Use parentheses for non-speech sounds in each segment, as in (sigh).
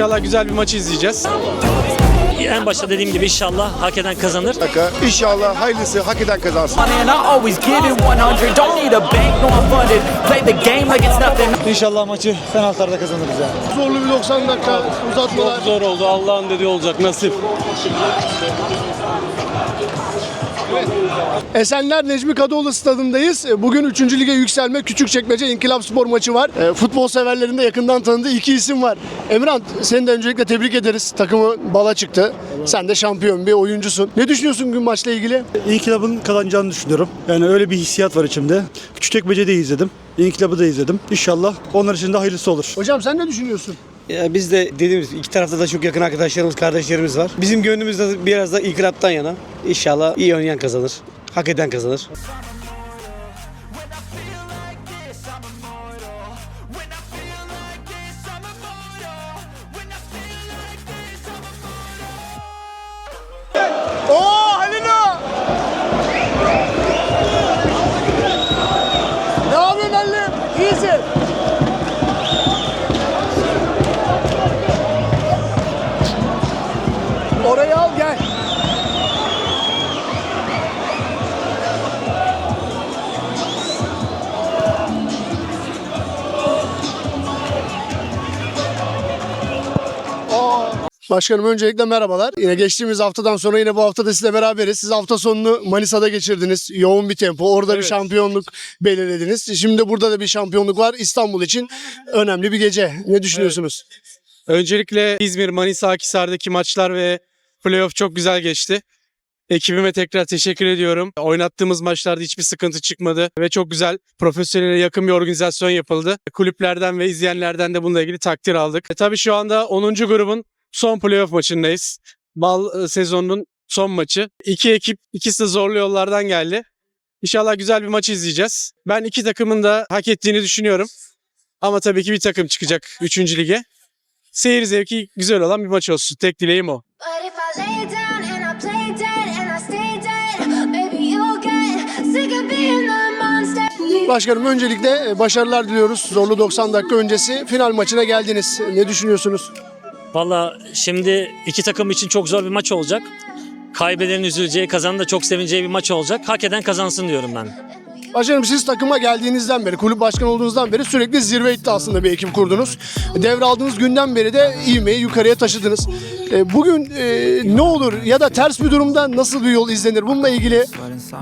İnşallah güzel bir maçı izleyeceğiz. En başta dediğim gibi inşallah hak eden kazanır. İnşallah hayırlısı hak eden kazansın. money and I always give it 100. Don't need a bank, no I'm funded. Play the game like it's nothing. İnşallah maçı penaltılarda kazanırız yani. Zorlu bir 90 dakika uzatmalar. Zor oldu. Allah'ın dediği olacak. Nasip. Esenler Necmi Kadıoğlu stadındayız. Bugün 3. lige yükselme Küçükçekmece İnkılap Spor maçı var. E, Futbol severlerin de yakından tanıdığı iki isim var. Emran seni de öncelikle tebrik ederiz. Takımı bala çıktı. Sen de şampiyon bir oyuncusun. Ne düşünüyorsun bugün maçla ilgili? İnkılabın kazanacağını düşünüyorum. Yani öyle bir hissiyat var içimde. Küçükçekmece'yi de izledim. İnkılabı da izledim. İnşallah onlar için de hayırlısı olur. Hocam sen ne düşünüyorsun? Ya biz de dediğimiz iki tarafta da çok yakın arkadaşlarımız, kardeşlerimiz var. Bizim gönlümüz de biraz da inkılaptan yana. İnşallah iyi oynayan kazanır. Hak eden kazanır. Başkanım öncelikle merhabalar. Yine geçtiğimiz haftadan sonra yine bu hafta da sizle beraberiz. Siz hafta sonunu Manisa'da geçirdiniz. Yoğun bir tempo. Orada bir şampiyonluk belirlediniz. Şimdi burada da bir şampiyonluk var. İstanbul için önemli bir gece. Ne düşünüyorsunuz? Öncelikle İzmir, Manisa, Akhisar'daki maçlar ve playoff çok güzel geçti. Ekibime tekrar teşekkür ediyorum. Oynattığımız maçlarda hiçbir sıkıntı çıkmadı ve çok güzel profesyonele yakın bir organizasyon yapıldı. Kulüplerden ve izleyenlerden de bununla ilgili takdir aldık. E, tabii şu anda 10. grubun son playoff maçındayız. Bal e, sezonunun son maçı. İki ekip, ikisi de zorlu yollardan geldi. İnşallah güzel bir maç izleyeceğiz. Ben iki takımın da hak ettiğini düşünüyorum. Ama tabii ki bir takım çıkacak 3. lige. Seyir zevki güzel olan bir maç olsun. Tek dileğim o. Başkanım öncelikle e, başarılar diliyoruz. Zorlu 90 dakika öncesi final maçına geldiniz. Ne düşünüyorsunuz? Valla şimdi iki takım için çok zor bir maç olacak. Kaybedenin üzüleceği, kazanan da çok sevineceği bir maç olacak. Hak eden kazansın diyorum ben. Başkanım siz takıma geldiğinizden beri, kulüp başkanı olduğunuzdan beri sürekli zirve iddiasında bir ekip kurdunuz. Devraldığınız günden beri de ivmeyi yukarıya taşıdınız. E, Bugün e, ne olur ya da ters bir durumda nasıl bir yol izlenir? Bununla ilgili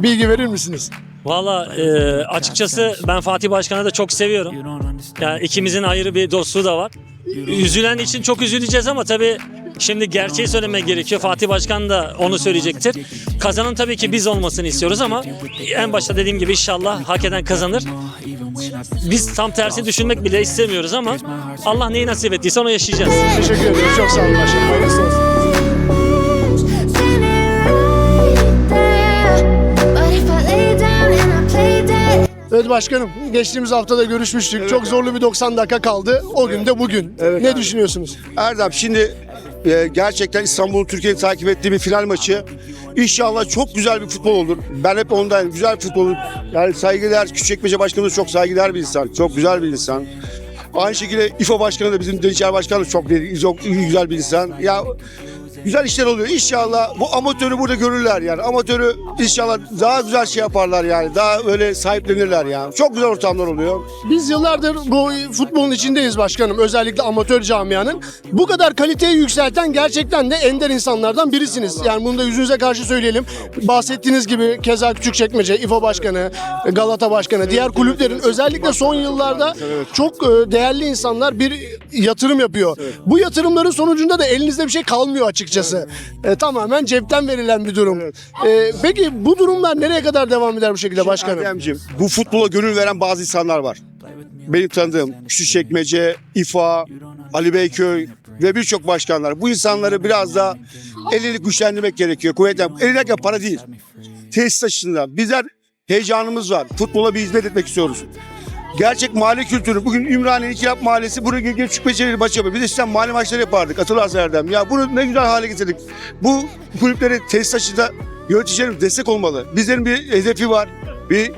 bilgi verir misiniz? Valla e, açıkçası ben Fatih Başkan'ı da çok seviyorum. Yani ikimizin ayrı bir dostluğu da var. Üzülen için çok üzüleceğiz ama tabii şimdi gerçeği söylemek gerekiyor. Fatih Başkan da onu söyleyecektir. Kazanan tabii ki biz olmasını istiyoruz ama en başta dediğim gibi inşallah hak eden kazanır. Biz tam tersini düşünmek bile istemiyoruz ama Allah neyi nasip ettiyse onu yaşayacağız. Teşekkür ederim. Çok sağ olun başkanım. Evet başkanım, geçtiğimiz hafta da görüşmüştük. Çok zorlu bir 90 dakika kaldı. O gün de bugün. ne düşünüyorsunuz? Erdem şimdi e, gerçekten İstanbul'un Türkiye'yi takip ettiği bir final maçı. İnşallah çok güzel bir futbol olur. Ben hep ondayım. Güzel futbol olur. Yani saygıdeğer Küçükçekmece Başkanımız çok saygıdeğer bir insan. Çok güzel bir insan. Aynı şekilde İFO Başkanı da bizim Denizler Başkanı da çok, çok güzel bir insan. Ya güzel işler oluyor. İnşallah bu amatörü burada görürler yani. Amatörü inşallah daha güzel şey yaparlar yani. Daha öyle sahiplenirler yani. Çok güzel ortamlar oluyor. Biz yıllardır bu futbolun içindeyiz başkanım. Özellikle amatör camianın. Bu kadar kaliteyi yükselten gerçekten de ender insanlardan birisiniz. Yani bunu da yüzünüze karşı söyleyelim. Bahsettiğiniz gibi keza Küçükçekmece, İFO Başkanı, Galata Başkanı, diğer kulüplerin özellikle son yıllarda çok e, değerli insanlar bir yatırım yapıyor. Bu yatırımların sonucunda da elinizde bir şey kalmıyor açıkçası. E, tamamen cepten verilen bir durum. E, peki bu durumlar nereye kadar devam eder bu şekilde başkanım? Erdemciğim, bu futbola gönül veren bazı insanlar var. Benim tanıdığım Küçükçekmece, İFA, Ali Beyköy ve birçok başkanlar. Bu insanları biraz da elini güçlendirmek gerekiyor. Kuvvetten. Elindeki para değil. Tesis açısından. Bizler heyecanımız var. Futbola bir hizmet etmek istiyoruz. Gerçek mahalle kültürü. Bugün Ümraniye İkilap Mahallesi buraya gelip bir maç yapıyor. Biz de eskiden mahalle maçları yapardık. Hatırlarsın Erdem. Ya bunu ne güzel hale getirdik. Bu kulüpleri tesis açısında yöneticilerimiz destek olmalı. Bizlerin bir hedefi var. Bir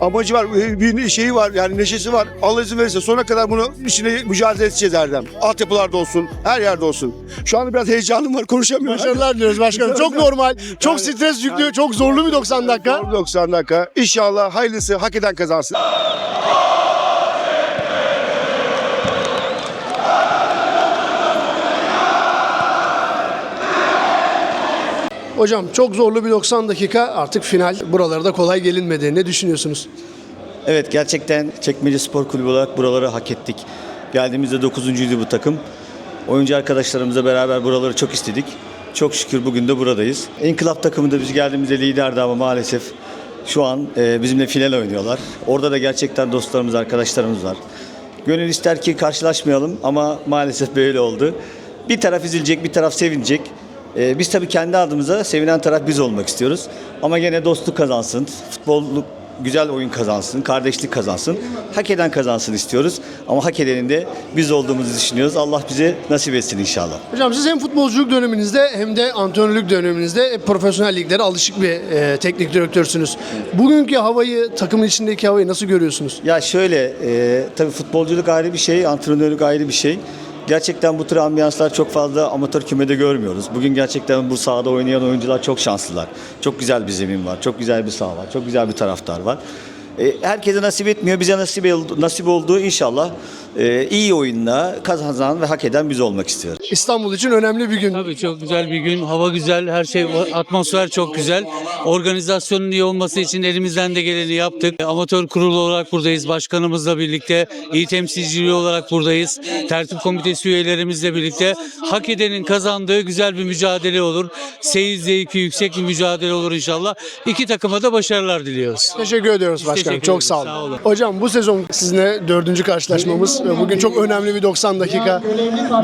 amacı var, bir şeyi var yani neşesi var. Allah izin verirse sonuna kadar bunu içine mücadele edeceğiz Erdem. Altyapılarda olsun, her yerde olsun. Şu anda biraz heyecanım var, konuşamıyorum. Başarılar diliyoruz başkanım. Çok normal, çok stres yüklü, çok zorlu bir 90 dakika. 90 dakika. İnşallah hayırlısı hak eden kazansın. Hocam çok zorlu bir 90 dakika artık final. Buralarda kolay gelinmedi. Ne düşünüyorsunuz? Evet gerçekten Çekmece Spor Kulübü olarak buraları hak ettik. Geldiğimizde 9.'ydu bu takım. Oyuncu arkadaşlarımızla beraber buraları çok istedik. Çok şükür bugün de buradayız. İnkılap takımında biz geldiğimizde liderdi ama maalesef şu an e, bizimle final oynuyorlar. Orada da gerçekten dostlarımız, arkadaşlarımız var. Gönül ister ki karşılaşmayalım ama maalesef böyle oldu. Bir taraf üzülecek, bir taraf sevinecek. E, biz tabii kendi adımıza sevinen taraf biz olmak istiyoruz. Ama gene dostluk kazansın, futbolluk güzel oyun kazansın, kardeşlik kazansın. Hak eden kazansın istiyoruz. Ama hak edenin de biz olduğumuzu düşünüyoruz. Allah bize nasip etsin inşallah. Hocam siz hem futbolculuk döneminizde hem de antrenörlük döneminizde profesyonel liglere alışık bir e, teknik direktörsünüz. Bugünkü havayı, takımın içindeki havayı nasıl görüyorsunuz? Ya şöyle, e, tabii futbolculuk ayrı bir şey, antrenörlük ayrı bir şey. Gerçekten bu tür ambiyanslar çok fazla amatör kümede görmüyoruz. Bugün gerçekten bu sahada oynayan oyuncular çok şanslılar. Çok güzel bir zemin var, çok güzel bir saha var, çok güzel bir taraftar var. E, herkese nasip etmiyor, bize nasip, oldu- nasip olduğu inşallah e, iyi oyunla kazanan ve hak eden biz olmak istiyoruz. İstanbul için önemli bir gün. Tabii çok güzel bir gün. Hava güzel, her şey atmosfer çok güzel. Organizasyonun iyi olması için elimizden de geleni yaptık. Amatör kurulu olarak buradayız. Başkanımızla birlikte, iyi temsilciliği olarak buradayız. Tertip komitesi üyelerimizle birlikte hak edenin kazandığı güzel bir mücadele olur. Seyir zevki yüksek bir mücadele olur inşallah. İki takıma da başarılar diliyoruz. Teşekkür ediyoruz başkanım. Teşekkür Çok sağ olun. Sağ olun. Hocam bu sezon sizinle dördüncü karşılaşmamız ve bugün çok önemli bir 90 dakika.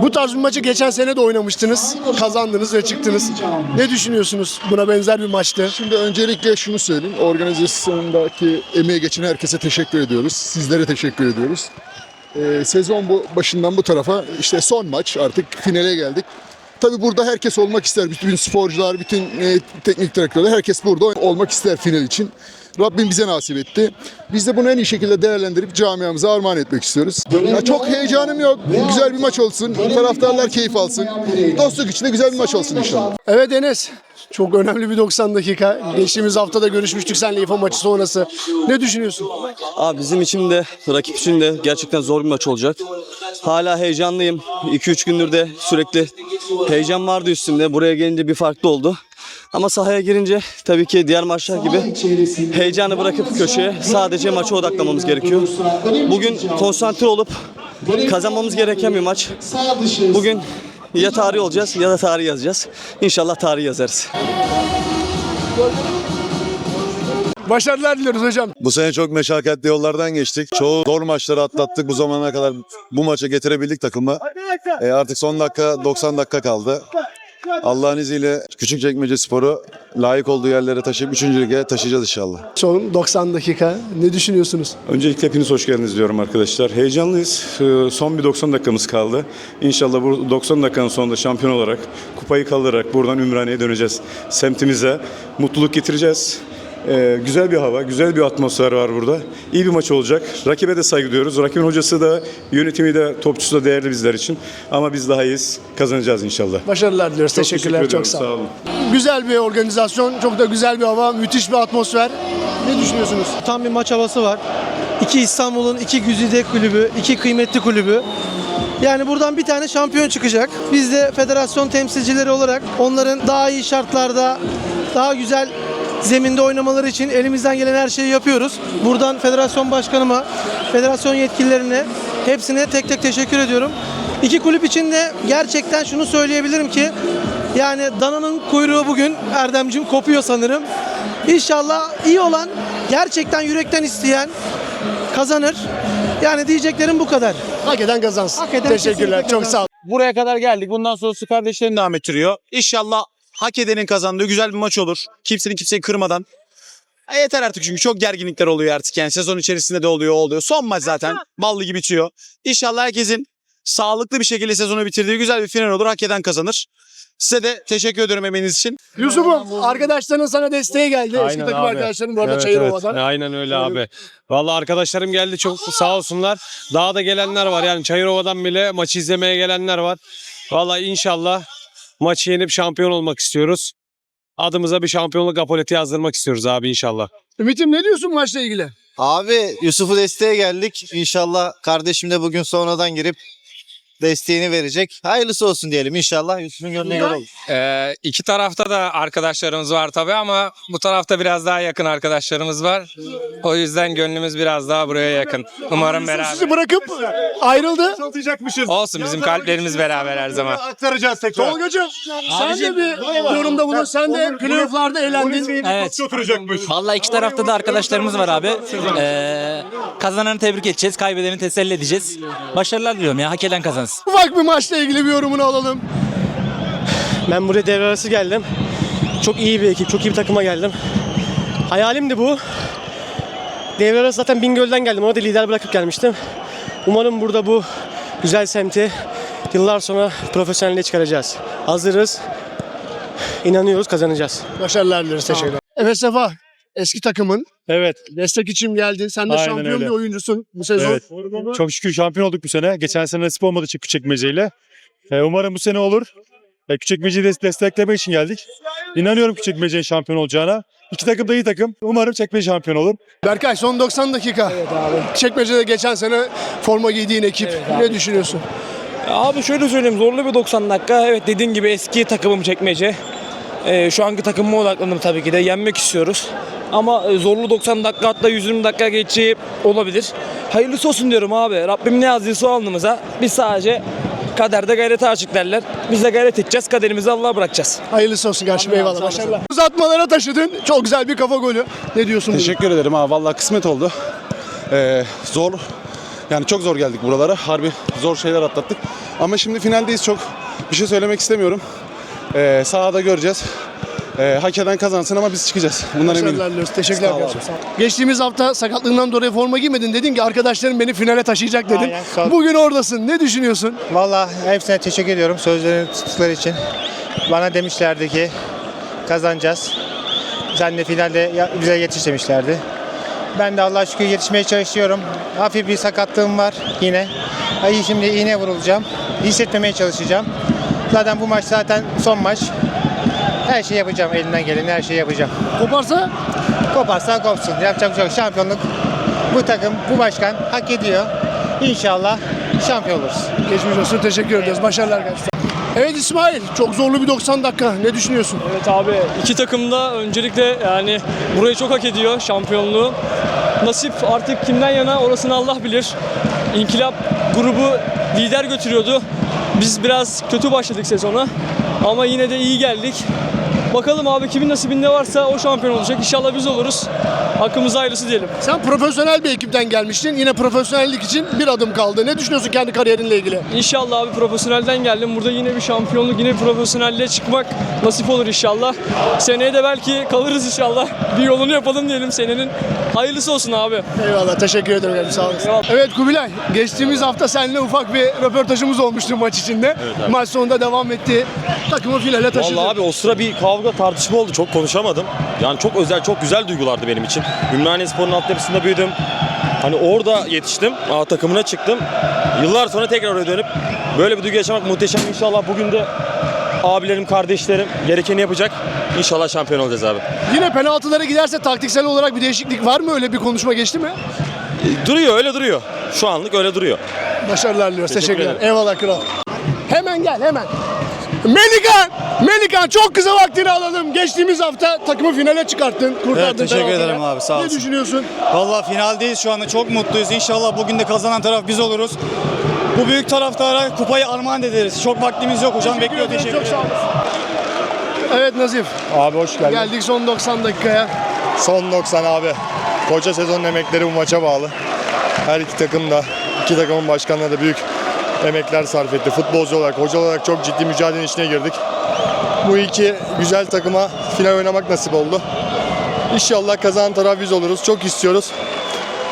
Bu tarz bir maçı geçen sene de oynamıştınız. Kazandınız ve çıktınız. Ne düşünüyorsunuz? Buna benzer bir maçtı. Şimdi öncelikle şunu söyleyeyim. Organizasyondaki emeği geçen herkese teşekkür ediyoruz. Sizlere teşekkür ediyoruz. Ee, sezon bu başından bu tarafa işte son maç artık finale geldik. Tabii burada herkes olmak ister. Bütün sporcular, bütün e, teknik direktörler herkes burada olmak ister final için. Rabbim bize nasip etti. Biz de bunu en iyi şekilde değerlendirip camiamıza armağan etmek istiyoruz. Ya çok heyecanım yok. Güzel bir maç olsun. Taraftarlar keyif alsın. Dostluk içinde güzel bir maç olsun inşallah. Evet Enes. Çok önemli bir 90 dakika. Geçtiğimiz hafta da görüşmüştük seninle İFA maçı sonrası. Ne düşünüyorsun? Abi bizim için de rakip için de gerçekten zor bir maç olacak. Hala heyecanlıyım. 2-3 gündür de sürekli heyecan vardı üstümde. Buraya gelince bir farklı oldu. Ama sahaya girince tabii ki diğer maçlar gibi heyecanı bırakıp köşeye sadece maça odaklamamız gerekiyor. Bugün konsantre olup kazanmamız gereken bir maç. Bugün ya tarih olacağız ya da tarih yazacağız. İnşallah tarih yazarız. Başarılar diliyoruz hocam. Bu sene çok meşakkatli yollardan geçtik. Çoğu zor maçları atlattık. Bu zamana kadar bu maça getirebildik takımı. E artık son dakika 90 dakika kaldı. Allah'ın izniyle Küçükçekmece Sporu layık olduğu yerlere taşıyıp 3. lige taşıyacağız inşallah. Son 90 dakika. Ne düşünüyorsunuz? Öncelikle hepiniz hoş geldiniz diyorum arkadaşlar. Heyecanlıyız. Ee, Son bir 90 dakikamız kaldı. İnşallah bu 90 dakikanın sonunda şampiyon olarak, kupayı kaldırarak buradan Ümraniye'ye döneceğiz. Semtimize mutluluk getireceğiz. Ee, güzel bir hava, güzel bir atmosfer var burada. İyi bir maç olacak. Rakibe de saygı duyuyoruz. Rakibin hocası da, yönetimi de, topçusu da değerli bizler için. Ama biz daha iyiyiz. Kazanacağız inşallah. Başarılar diliyoruz. Çok Teşekkürler. teşekkür çok sağ olun. Sağ olun. Güzel bir organizasyon, çok da güzel bir hava, müthiş bir atmosfer. Ne düşünüyorsunuz? Tam bir maç havası var. İki İstanbul'un iki güzide kulübü, iki kıymetli kulübü. Yani buradan bir tane şampiyon çıkacak. Biz de federasyon temsilcileri olarak onların daha iyi şartlarda, daha güzel zeminde oynamaları için elimizden gelen her şeyi yapıyoruz. Buradan federasyon başkanıma, federasyon yetkililerine hepsine tek tek teşekkür ediyorum. İki kulüp için de gerçekten şunu söyleyebilirim ki yani dananın kuyruğu bugün Erdemcim kopuyor sanırım. İnşallah iyi olan, gerçekten yürekten isteyen kazanır. Yani diyeceklerim bu kadar. Hak eden kazansın. Hak eden Teşekkürler. Çok kazansın. sağ olun. Buraya kadar geldik. Bundan sonrası kardeşlerin devam ettiriyor. İnşallah hak edenin kazandığı güzel bir maç olur. Kimsenin kimseyi kırmadan. E yeter artık çünkü çok gerginlikler oluyor artık yani sezon içerisinde de oluyor oluyor. Son maç zaten ballı gibi bitiyor. İnşallah herkesin sağlıklı bir şekilde sezonu bitirdiği güzel bir final olur. Hak eden kazanır. Size de teşekkür ediyorum emeğiniz için. Yusuf'um arkadaşların sana desteğe geldi. Eski Aynen takım abi. arkadaşların bu arada Evet, Çayırova'dan. evet. Aynen öyle abi. Vallahi arkadaşlarım geldi çok sağ olsunlar. Daha da gelenler var yani Çayırova'dan bile maçı izlemeye gelenler var. Vallahi inşallah maçı yenip şampiyon olmak istiyoruz. Adımıza bir şampiyonluk apoleti yazdırmak istiyoruz abi inşallah. Ümit'im ne diyorsun maçla ilgili? Abi Yusuf'u desteğe geldik. İnşallah kardeşim de bugün sonradan girip desteğini verecek. Hayırlısı olsun diyelim inşallah. Yusuf'un gönlüne göre olur. Ee, iki tarafta da arkadaşlarımız var tabii ama bu tarafta biraz daha yakın arkadaşlarımız var. O yüzden gönlümüz biraz daha buraya yakın. Umarım beraber. Sizi bırakıp ayrıldı. Olsun bizim kalplerimiz beraber her zaman. Aktaracağız tekrar. Tolgacığım sen de bir yorumda bulun. Sen de playofflarda eğlendin. Evet. Vallahi iki tarafta da arkadaşlarımız var abi. Ee, kazananı tebrik edeceğiz, kaybedeni teselli edeceğiz. Başarılar diliyorum ya, hak eden kazansın. Ufak bir maçla ilgili bir yorumunu alalım. Ben buraya devre arası geldim. Çok iyi bir ekip, çok iyi bir takıma geldim. Hayalimdi bu. Devre arası zaten Bingöl'den geldim. Orada lider bırakıp gelmiştim. Umarım burada bu güzel semti yıllar sonra profesyonelliğe çıkaracağız. Hazırız. İnanıyoruz kazanacağız. Başarılar dileriz. Teşekkürler. Evet Sefa. Eski takımın. Evet. Destek için geldin. Sen de Aynen şampiyon öyle. bir oyuncusun bu sezon. Evet. Çok şükür şampiyon olduk bu sene. Geçen sene nasip olmadı çünkü Küçükmece'yle. Ee, umarım bu sene olur. Ee, Küçükmece'yi desteklemek için geldik. İnanıyorum Küçükmece'nin şampiyon olacağına. İki takım da iyi takım. Umarım Çekmece şampiyon olur. Berkay son 90 dakika. Evet abi. Çekmece'de geçen sene forma giydiğin ekip. ne düşünüyorsun? Abi şöyle söyleyeyim zorlu bir 90 dakika. Evet dediğin gibi eski takımım çekmece. Ee, şu anki takımıma odaklandım tabii ki de. Yenmek istiyoruz. Ama e, zorlu 90 dakika hatta 120 dakika geçeceği olabilir. Hayırlısı olsun diyorum abi. Rabbim ne yazdıysa o alnımıza. Biz sadece kaderde gayrete açık derler. Biz de gayret edeceğiz. Kaderimizi Allah'a bırakacağız. Hayırlısı olsun kardeşim. Eyvallah. Başarılar. Uzatmalara taşıdın. Çok güzel bir kafa golü. Ne diyorsun? Teşekkür ederim abi. Vallahi kısmet oldu. Ee, zor. Yani çok zor geldik buralara. Harbi zor şeyler atlattık. Ama şimdi finaldeyiz çok. Bir şey söylemek istemiyorum. Ee, sahada göreceğiz. Ee, hak eden kazansın ama biz çıkacağız. Bundan eminim. Başarılar diliyoruz. Teşekkürler Sağ ol kardeşim. Geçtiğimiz hafta sakatlığından dolayı forma giymedin. Dedin ki arkadaşlarım beni finale taşıyacak dedin. Aynen, sağ ol. Bugün oradasın. Ne düşünüyorsun? Valla hepsine teşekkür ediyorum sözlerini tuttukları için. Bana demişlerdi ki kazanacağız. Sen de finalde ya- bize yetiş demişlerdi. Ben de Allah'a şükür yetişmeye çalışıyorum. Hafif bir sakatlığım var yine. Ay şimdi iğne vurulacağım. Hissetmemeye çalışacağım. Zaten bu maç zaten son maç. Her şeyi yapacağım elimden gelen her şeyi yapacağım. Koparsa? Koparsa kopsun. Yapacak bir şey yok. Şampiyonluk bu takım, bu başkan hak ediyor. İnşallah şampiyon oluruz. Geçmiş olsun. Teşekkür ederiz. Başarılar kardeşim. Evet İsmail. Çok zorlu bir 90 dakika. Ne düşünüyorsun? Evet abi iki takım da öncelikle yani burayı çok hak ediyor şampiyonluğu. Nasip artık kimden yana orasını Allah bilir. İnkılap grubu lider götürüyordu. Biz biraz kötü başladık sezona ama yine de iyi geldik. Bakalım abi kimin nasibinde varsa o şampiyon olacak. İnşallah biz oluruz. Hakkımıza hayırlısı diyelim. Sen profesyonel bir ekipten gelmiştin. Yine profesyonellik için bir adım kaldı. Ne düşünüyorsun kendi kariyerinle ilgili? İnşallah abi profesyonelden geldim. Burada yine bir şampiyonluk, yine bir profesyonelliğe çıkmak nasip olur inşallah. Seneye de belki kalırız inşallah. Bir yolunu yapalım diyelim senenin. Hayırlısı olsun abi. Eyvallah teşekkür ederim kardeşim sağ olasın. Evet Kubilay geçtiğimiz hafta seninle ufak bir röportajımız olmuştu maç içinde. abi. Maç sonunda devam etti. Takımı finale taşıdı. Vallahi abi o sıra bir kavga tartışma oldu. Çok konuşamadım. Yani çok özel, çok güzel duygulardı benim için. Ümraniye Spor'un altyapısında büyüdüm. Hani orada yetiştim. A takımına çıktım. Yıllar sonra tekrar oraya dönüp böyle bir duygu yaşamak muhteşem. İnşallah bugün de abilerim, kardeşlerim gerekeni yapacak. İnşallah şampiyon olacağız abi. Yine penaltılara giderse taktiksel olarak bir değişiklik var mı? Öyle bir konuşma geçti mi? Duruyor, öyle duruyor. Şu anlık öyle duruyor. Başarılar diliyoruz. Teşekkür Teşekkürler. ederim. Eyvallah kral. Hemen gel hemen. Melikan! Melikan çok kısa vaktini alalım. Geçtiğimiz hafta takımı finale çıkarttın. Kurtardın Evet teşekkür ederim abi sağ Ne olasın. düşünüyorsun? Valla finaldeyiz şu anda çok mutluyuz. İnşallah bugün de kazanan taraf biz oluruz. Bu büyük taraftara kupayı armağan ederiz. Çok vaktimiz yok hocam bekliyor teşekkür çok sağ ederim. Evet Nazif. Abi hoş geldin. Geldik son 90 dakikaya. Son 90 abi. Koca sezonun emekleri bu maça bağlı. Her iki takım da, iki takımın başkanları da büyük emekler sarf etti. Futbolcu olarak, hoca olarak çok ciddi mücadelenin içine girdik. Bu iki güzel takıma final oynamak nasip oldu. İnşallah kazanan taraf biz oluruz. Çok istiyoruz.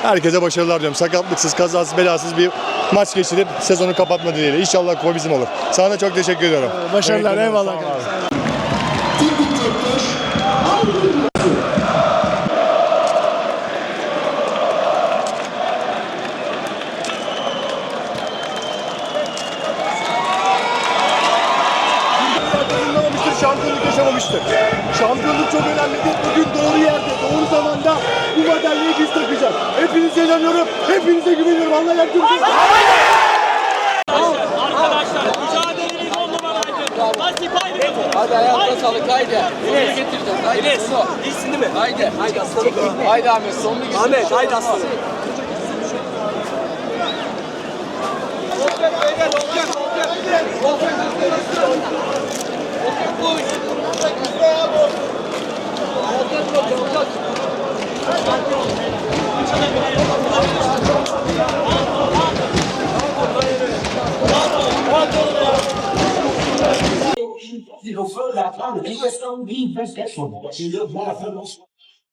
Herkese başarılar diyorum. Sakatlıksız, kazasız, belasız bir maç geçirip sezonu kapatma dileğiyle. İnşallah kupa bizim olur. Sana da çok teşekkür ediyorum. Başarılar ederim. eyvallah. Yaşamamıştır. Şampiyonluk çok önemlidir. Bugün doğru yerde, doğru zamanda bu madalyayı biz takacağız. Hepinize inanıyorum, hepinize güveniyorum. Allah yardımcınız olsun. Arkadaşlar mücadeleniz on numaraydı. Nasip haydi. Hadi ayağınıza sağlık haydi. Sonunu getireceğiz. Haydi. Enes. İyisin değil mi? Haydi. Haydi aslanım. Haydi Ahmet sonunu getireceğiz. Ahmet haydi aslanım.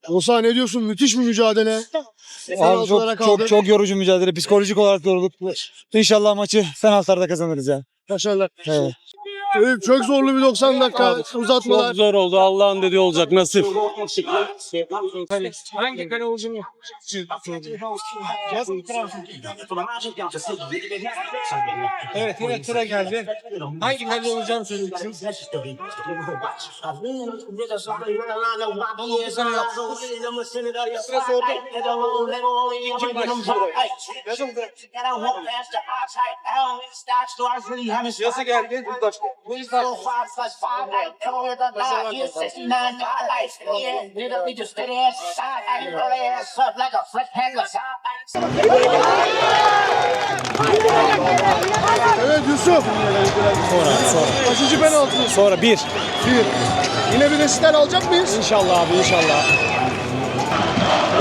Oğuzhan ne diyorsun? Müthiş bir mücadele. Abi çok, çok çok yorucu mücadele. Psikolojik olarak yorulduk. İnşallah maçı penaltılarda kazanırız ya. Başarılar. Evet. Evet, çok zorlu bir 90 dakika uzatmalar. Çok zor oldu. Allah'ın dediği olacak. Nasip. Hangi kale olacağını Evet yine sıra geldi. Hangi kale olacağını söyleyeceğim. Sıra sordu. Kim başlıyor? Yasa geldi. Evet Yusuf. Sonra, sonra. Kaçıncı penaltı? Sonra bir. Bir. Yine bir resital alacak mıyız? İnşallah abi inşallah.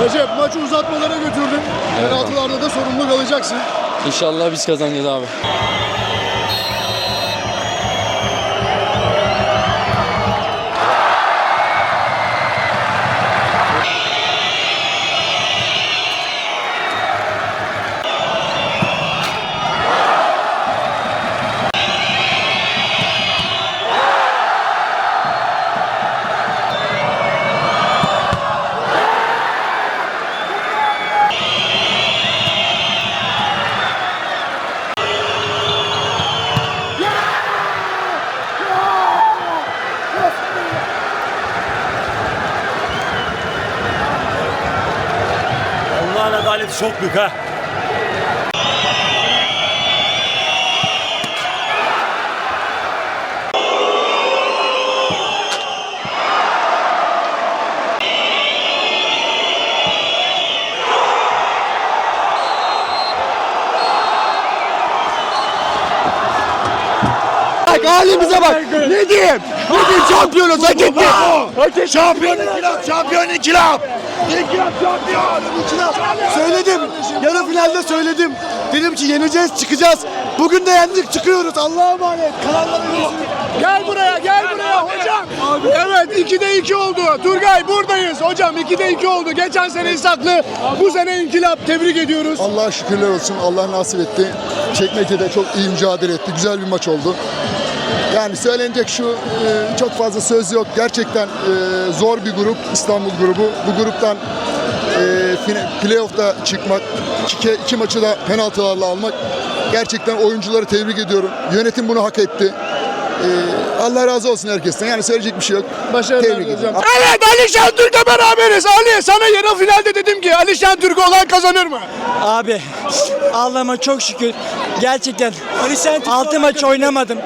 Recep maçı uzatmalara götürdün. Penaltılarda da sorumlu kalacaksın. İnşallah biz kazanacağız abi. Adaleti çok büyük ha. Bak halimize bak. Ne diyeyim? Bugün şampiyonuz hak ettik. Şampiyon inkılap, şampiyon inkılap. İnkılap şampiyon. İnkılap. Söyledim. Yarı finalde söyledim. Dedim ki yeneceğiz, çıkacağız. Bugün de yendik, çıkıyoruz. Allah'a emanet. Kanallara. Gel buraya, gel buraya hocam. Evet, 2'de 2 oldu. Turgay buradayız hocam. 2'de 2 oldu. Geçen sene İshaklı, bu sene İnkılap. Tebrik ediyoruz. Allah'a şükürler olsun. Allah nasip etti. Çekmekte'de çok iyi mücadele etti. Güzel bir maç oldu. Yani söylenecek şu e, çok fazla söz yok. Gerçekten e, zor bir grup İstanbul grubu. Bu gruptan playoff'ta çıkmak, iki, iki maçı da penaltılarla almak gerçekten oyuncuları tebrik ediyorum. Yönetim bunu hak etti. E, Allah razı olsun herkesten. Yani söyleyecek bir şey yok. Başarılar Tebrik ediyorum. Evet Ali Şentürk'le beraberiz. Ali sana yarı finalde dedim ki Ali Şentürk olan kazanır mı? Abi Allah'ıma çok şükür gerçekten 6 maç oynamadım.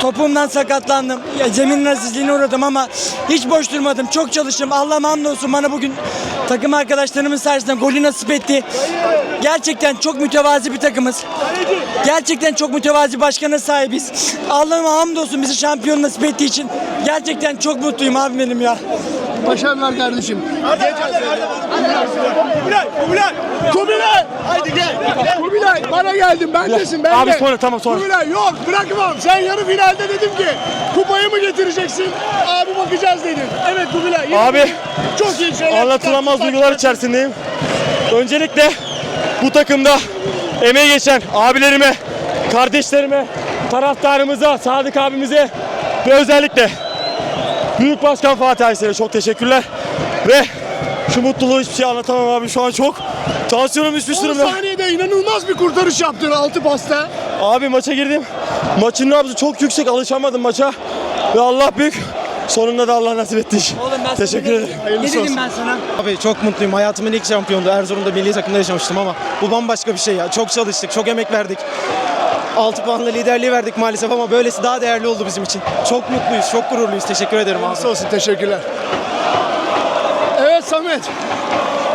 Topumdan sakatlandım. Ya zemin azizliğine uğradım ama hiç boş durmadım. Çok çalıştım. Allah'ıma hamdolsun bana bugün takım arkadaşlarımın sayesinde golü nasip etti. Gerçekten çok mütevazi bir takımız. Gerçekten çok mütevazi başkana sahibiz. Allah'ıma hamdolsun bizi şampiyon nasip ettiği için. Gerçekten çok mutluyum abi benim ya. Başarılar kardeşim. Kubilay, Kubilay, Kubilay. Haydi gel. Kubilay, bana geldin, bendesin, bende. Abi sonra, tamam, sonra. Kubilay, yok bırakmam. Sen yarı finalde dedim ki, kupayı mı getireceksin? Abi bakacağız dedin. Evet Kubilay. yine Abi, çok iyi şeyler. Anlatılamaz çıkarttın. duygular içerisindeyim. Öncelikle bu takımda emeği geçen abilerime, kardeşlerime, taraftarımıza, Sadık abimize ve özellikle Büyük Başkan Fatih Aysel'e çok teşekkürler. Ve şu mutluluğu hiçbir şey anlatamam abi şu an çok tansiyonum 10 durumda. saniyede inanılmaz bir kurtarış yaptın altı pasta. Abi maça girdim. Maçın nabzı çok yüksek alışamadım maça. Ve Allah büyük. Sonunda da Allah nasip etti. Teşekkür ederim. Hayırlısı olsun. ben sana? Abi çok mutluyum. Hayatımın ilk şampiyondu. Erzurum'da milli takımda yaşamıştım ama bu bambaşka bir şey ya. Çok çalıştık, çok emek verdik. 6 puanla liderliği verdik maalesef ama böylesi daha değerli oldu bizim için. Çok mutluyuz, çok gururluyuz. Teşekkür ederim abi. Hayırlısı olsun teşekkürler. Evet Samet.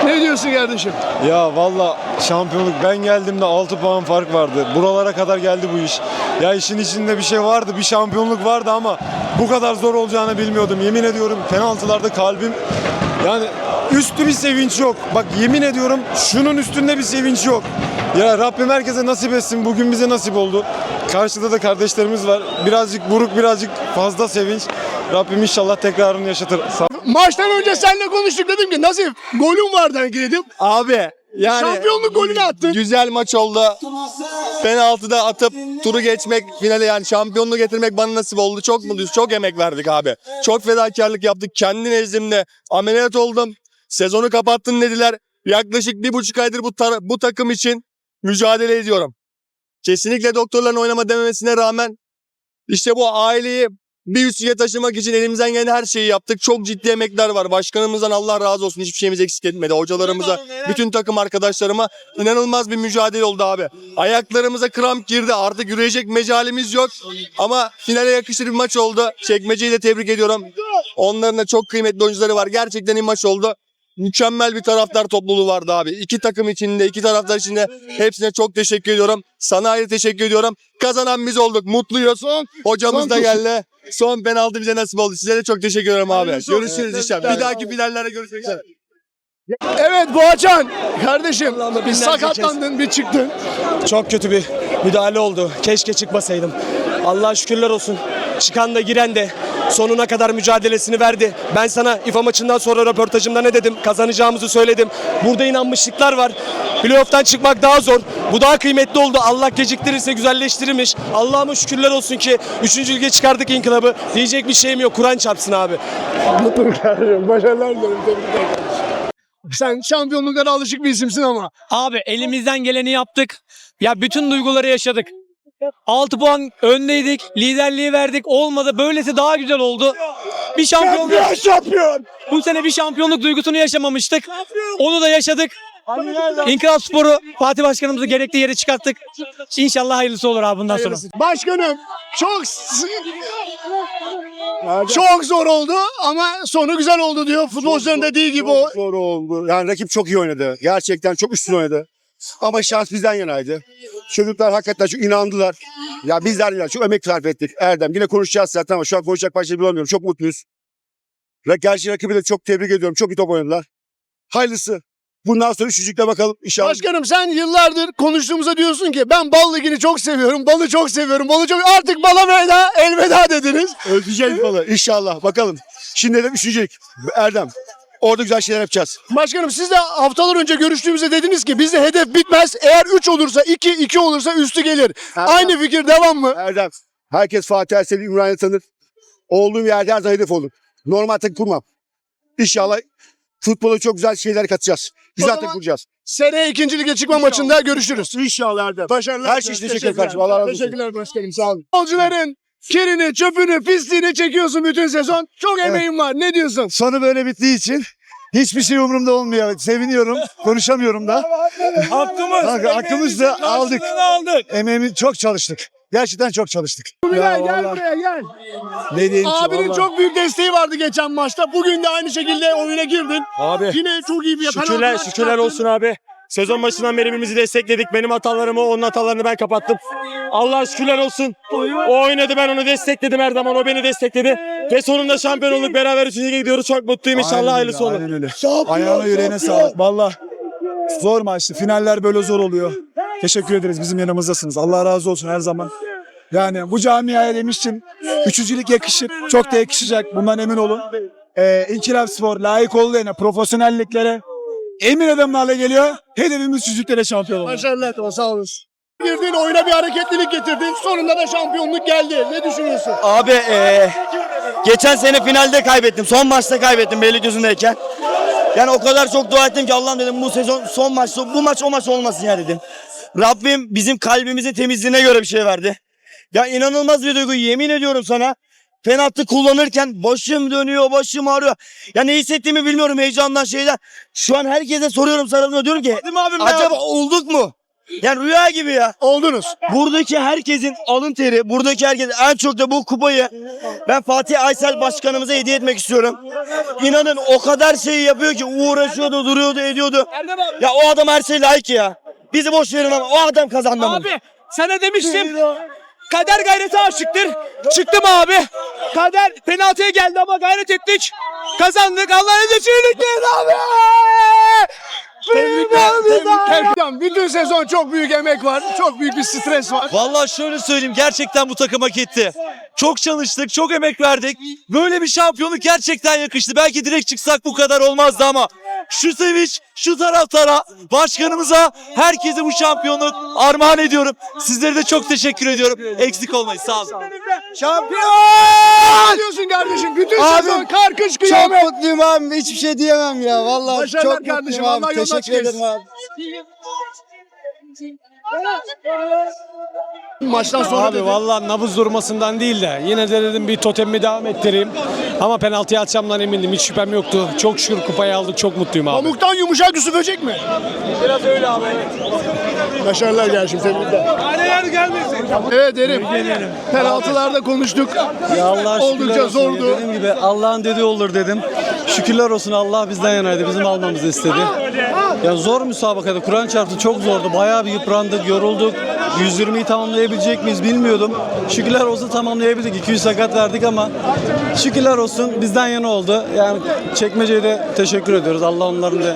Ne diyorsun kardeşim? Ya valla şampiyonluk ben geldiğimde 6 puan fark vardı. Buralara kadar geldi bu iş. Ya işin içinde bir şey vardı, bir şampiyonluk vardı ama bu kadar zor olacağını bilmiyordum. Yemin ediyorum penaltılarda kalbim yani üstü bir sevinç yok. Bak yemin ediyorum şunun üstünde bir sevinç yok. Ya Rabbim herkese nasip etsin. Bugün bize nasip oldu. Karşıda da kardeşlerimiz var. Birazcık buruk, birazcık fazla sevinç. Rabbim inşallah tekrarını yaşatır. Sağ- Maçtan önce seninle konuştuk dedim ki Nazif golüm var denk dedim. Abi yani Şampiyonluk golünü attın. güzel maç oldu. Penaltıda atıp turu geçmek, finale yani şampiyonluğu getirmek bana nasip oldu. Çok mutluyuz. Çok emek verdik abi. Çok fedakarlık yaptık. Kendi nezdimde ameliyat oldum. Sezonu kapattın dediler. Yaklaşık bir buçuk aydır bu, tar- bu takım için mücadele ediyorum. Kesinlikle doktorların oynama dememesine rağmen işte bu aileyi bir üst lige taşımak için elimizden gelen her şeyi yaptık. Çok ciddi emekler var. Başkanımızdan Allah razı olsun. Hiçbir şeyimiz eksik etmedi. Hocalarımıza, bütün takım arkadaşlarıma inanılmaz bir mücadele oldu abi. Ayaklarımıza kramp girdi. Artık yürüyecek mecalimiz yok. Ama finale yakışır bir maç oldu. Çekmeceyi de tebrik ediyorum. Onların da çok kıymetli oyuncuları var. Gerçekten iyi maç oldu. Mükemmel bir taraftar topluluğu vardı abi. İki takım içinde, iki taraftar içinde hepsine çok teşekkür ediyorum. Sana ayrı teşekkür ediyorum. Kazanan biz olduk. Mutluyuz. Hocamız son da geldi. Son penaltı bize nasip oldu. Size de çok teşekkür ederim abi. Görüşürüz inşallah. Bir dahaki finallerde görüşmek üzere. Evet Boğaçan kardeşim bir sakatlandın bir çıktın. Çok kötü bir müdahale oldu. Keşke çıkmasaydım. Allah'a şükürler olsun. Çıkan da giren de sonuna kadar mücadelesini verdi. Ben sana İFA maçından sonra röportajımda ne dedim? Kazanacağımızı söyledim. Burada inanmışlıklar var. Playoff'tan çıkmak daha zor. Bu daha kıymetli oldu. Allah geciktirirse güzelleştirirmiş. Allah'ıma şükürler olsun ki 3. lige çıkardık inkılabı. Diyecek bir şeyim yok. Kur'an çarpsın abi. Mutluluk kardeşim. Başarılar dilerim. Tebrikler. Sen şampiyonluklara alışık bir isimsin ama. Abi elimizden geleni yaptık. Ya bütün duyguları yaşadık. 6 puan öndeydik. Liderliği verdik. Olmadı. Böylesi daha güzel oldu. Bir şampiyonluk. şampiyon. Bu sene bir şampiyonluk duygusunu yaşamamıştık. Onu da yaşadık. İnkılap Sporu Fatih Başkanımızı gerekli yere çıkarttık. İnşallah hayırlısı olur abi bundan sonra. Başkanım çok çok zor oldu ama sonu güzel oldu diyor. Futbolcuların dediği gibi o. Zor oldu. Yani rakip çok iyi oynadı. Gerçekten çok üstün oynadı. Ama şans bizden yanaydı. Çocuklar hakikaten çok inandılar. Ya bizler ya çok emek sarf ettik. Erdem yine konuşacağız zaten ama şu an konuşacak başka bir bulamıyorum. Çok mutluyuz. Gerçi rakibi de çok tebrik ediyorum. Çok iyi top oynadılar. Hayırlısı. Bundan sonra üçüncükle bakalım inşallah. Başkanım sen yıllardır konuştuğumuzda diyorsun ki ben bal ligini çok seviyorum. Balı çok seviyorum. Balı çok artık bala veda elveda dediniz. Ölçeceğiz balı inşallah. Bakalım. Şimdi de üçüncük. Erdem. Orada güzel şeyler yapacağız. Başkanım siz de haftalar önce görüştüğümüzde dediniz ki bizde hedef bitmez. Eğer 3 olursa 2, 2 olursa üstü gelir. Erdem. Aynı fikir devam mı? Erdem. Herkes Fatih Ersel'i Ümraniye tanır. Olduğum yerde her zaman hedef olur. Normal takım kurmam. İnşallah futbola çok güzel şeyler katacağız. Güzel zaman- takım kuracağız. Seneye ikinci lige çıkma maçında görüşürüz. İnşallah Erdem. Başarılar. Her şey için teşekkür ederim kardeşim. Allah razı olsun. Teşekkürler başkanım sağ olun. Futbolcuların kirini, çöpünü, pisliğini çekiyorsun bütün sezon. Çok emeğin var. Ne diyorsun? Sonu böyle bittiği için hiçbir şey umurumda olmuyor. Seviniyorum. Konuşamıyorum da. Hakkımız. Hak- hakkımız da aldık. aldık. Emeğimi çok çalıştık. Gerçekten çok çalıştık. Gel gel buraya gel. Ne diyeyim ki Abinin vallahi. çok büyük desteği vardı geçen maçta. Bugün de aynı şekilde oyuna girdin. Abi Yine çok iyi bir şükürler, penaltılar şükürler çıkarttın. olsun abi. Sezon başından beri birbirimizi destekledik. Benim hatalarımı, onun hatalarını ben kapattım. Allah şükürler olsun. O oynadı, ben onu destekledim her zaman. O beni destekledi. Ve sonunda şampiyon olduk. Beraber üçüncüye gidiyoruz. Çok mutluyum. İnşallah hayırlısı olur. aynen öyle. Ayağına yüreğine sağlık. Valla zor maçtı. Finaller böyle zor oluyor. Teşekkür ederiz. Bizim yanımızdasınız. Allah razı olsun her zaman. Yani bu camiaya demiştim. Üçüncülük yakışır. Çok da yakışacak. Bundan emin olun. Ee, İnkılap Spor layık olduğu yerine profesyonelliklere emin adımlarla geliyor. Hedefimiz süzüklere şampiyon olmak. Başarılar Ertuğrul sağ olasın. Girdin oyuna bir hareketlilik getirdin. Sonunda da şampiyonluk geldi. Ne düşünüyorsun? Abi eee, geçen sene finalde kaybettim. Son maçta kaybettim Beylikdüzü'ndeyken. Yani o kadar çok dua ettim ki Allah'ım dedim bu sezon son maç bu maç o maç olmasın ya dedim. Rabbim bizim kalbimizin temizliğine göre bir şey verdi. Ya inanılmaz bir duygu yemin ediyorum sana. Penaltı kullanırken başım dönüyor, başım ağrıyor. Ya ne hissettiğimi bilmiyorum heyecandan şeyden. Şu an herkese soruyorum sarılıyor diyorum ki acaba olduk mu? Yani rüya gibi ya. Oldunuz. Buradaki herkesin alın teri, buradaki herkes en çok da bu kupayı ben Fatih Aysel Başkanımıza hediye etmek istiyorum. İnanın o kadar şeyi yapıyor ki uğraşıyordu, duruyordu, ediyordu. Ya o adam her şey layık ya. Bizi boş verin ama o adam kazandı. Abi sana demiştim. Kader gayrete aşıktır. Çıktım abi. Kader penaltıya geldi ama gayret ettik. Kazandık. Allah'ın izniyle abi. Tebrikler. Bütün sezon çok büyük emek var. Çok büyük bir stres var. Vallahi şöyle söyleyeyim gerçekten bu takım hak etti. Çok çalıştık, çok emek verdik. Böyle bir şampiyonluk gerçekten yakıştı. Belki direkt çıksak bu kadar olmazdı ama şu sevinç, şu taraftara, başkanımıza, herkese bu şampiyonluk armağan ediyorum. Sizlere de çok teşekkür ediyorum. Eksik olmayın. Sağ olun. Ne diyorsun kardeşim? Bütün sezon kar kış Çok kıyamet. mutluyum abi. Hiçbir şey diyemem ya. Vallahi Başarılar çok kardeşim, mutluyum abi. Allah Teşekkür ederim abi. Maçtan sonra Abi dedi. vallahi nabız durmasından değil de yine de dedim bir totemimi devam ettireyim. Ama penaltıya atacağımdan emindim. Hiç şüphem yoktu. Çok şükür kupayı aldık. Çok mutluyum abi. Pamuktan yumuşak Yusuf Böcek mi? Biraz öyle abi. Başarılar kardeşim tebrikler. Aynen gelmesin. Evet Erim. Penaltılarda konuştuk. Ya Allah Oldukça olsun. zordu. Dediğim gibi Allah'ın dediği olur dedim. Şükürler olsun Allah bizden yanaydı. Bizim almamızı istedi. Ya zor müsabakada. Kur'an çarptı çok zordu. Bayağı bir yıprandık, yorulduk. 120'yi tamamlayabilecek miyiz bilmiyordum. Şükürler olsun tamamlayabildik. 200 sakat verdik ama şükürler olsun bizden yana oldu. Yani çekmeceye de teşekkür ediyoruz. Allah onların da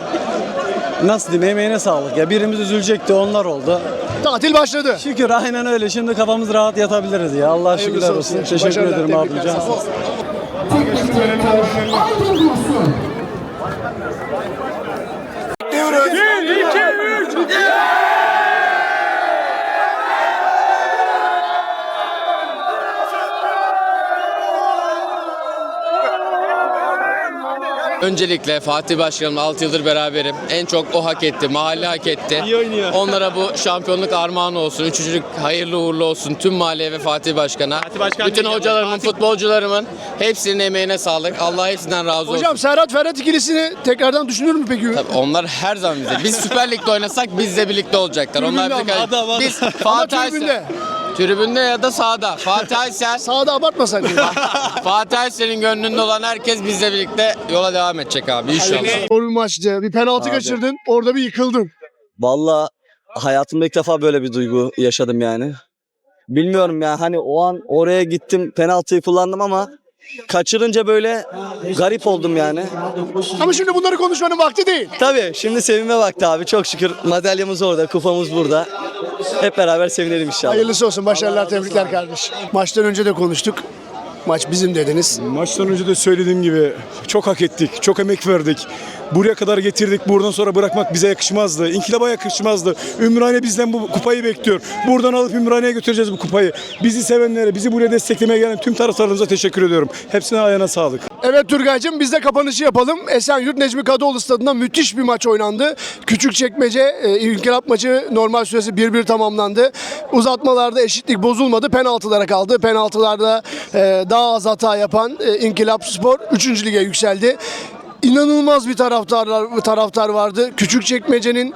nasıl diyeyim emeğine sağlık. Ya birimiz üzülecekti onlar oldu. Tatil başladı. Şükür aynen öyle. Şimdi kafamız rahat yatabiliriz ya. Allah şükürler olsun. olsun. Teşekkür Başarılar, ederim tebrikler. Sağ ol. olsun. Öncelikle Fatih Başkanımla 6 yıldır beraberim. En çok o hak etti, mahalle hak etti. Onlara bu şampiyonluk armağan olsun. Üçüncülük hayırlı uğurlu olsun tüm mahalleye ve Fatih Başkan'a. Başkan Bütün değil, hocalarımın, futbolcularımın hepsinin emeğine sağlık. Allah hepsinden razı olsun. Hocam Serhat Ferhat ikilisini tekrardan düşünür mü peki? Tabii onlar her zaman bize. Biz Süper Lig'de oynasak bizle birlikte olacaklar. Onlar Tribünde bize ama, adam, adam. Biz Ama Fatih tribünde. Tribünde ya da sahada. Fatih Aysel. Sağda abartmasak. (laughs) Fatih Aysel'in gönlünde olan herkes bizle birlikte yola devam edecek abi inşallah. Zor bir maçtı. Bir penaltı Abi. kaçırdın. Orada bir yıkıldın. Vallahi hayatımda ilk defa böyle bir duygu yaşadım yani. Bilmiyorum ya hani o an oraya gittim penaltıyı kullandım ama kaçırınca böyle garip oldum yani. Ama şimdi bunları konuşmanın vakti değil. Tabii şimdi sevinme vakti abi çok şükür madalyamız orada kupamız burada. Hep beraber sevinelim inşallah. Hayırlısı olsun. Başarılar, tebrikler kardeşim. Maçtan önce de konuştuk. Maç bizim dediniz. Maçtan önce de söylediğim gibi çok hak ettik, çok emek verdik. Buraya kadar getirdik. Buradan sonra bırakmak bize yakışmazdı. İnkılaba yakışmazdı. Ümraniye bizden bu kupayı bekliyor. Buradan alıp Ümraniye'ye götüreceğiz bu kupayı. Bizi sevenlere, bizi buraya desteklemeye gelen tüm taraftarlarımıza teşekkür ediyorum. Hepsine ayağına sağlık. Evet Turgay'cığım biz de kapanışı yapalım. Esenyurt Necmi Kadıoğlu stadında müthiş bir maç oynandı. Küçükçekmece e, İnkılap maçı normal süresi 1-1 tamamlandı. Uzatmalarda eşitlik bozulmadı. Penaltılara kaldı. Penaltılarda e, daha az hata yapan e, İnkılap Spor 3. lige yükseldi. İnanılmaz bir taraftarlar taraftar vardı. Küçükçekmece'nin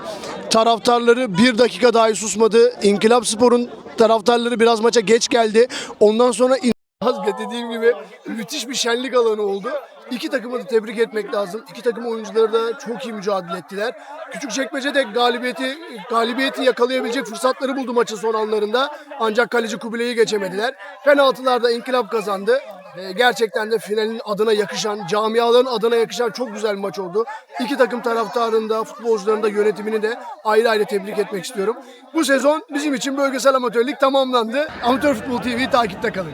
taraftarları bir dakika dahi susmadı. İnkılap Spor'un taraftarları biraz maça geç geldi. Ondan sonra Az dediğim gibi müthiş bir şenlik alanı oldu. İki takımı da tebrik etmek lazım. İki takım oyuncuları da çok iyi mücadele ettiler. Küçükçekmece de galibiyeti galibiyeti yakalayabilecek fırsatları buldu maçın son anlarında. Ancak kaleci Kubilay'ı geçemediler. Penaltılarda İnkılap kazandı. Ee, gerçekten de finalin adına yakışan, camiaların adına yakışan çok güzel bir maç oldu. İki takım taraftarını da, futbolcuların da yönetimini de ayrı ayrı tebrik etmek istiyorum. Bu sezon bizim için bölgesel amatörlük tamamlandı. Amatör Futbol TV'yi takipte kalın.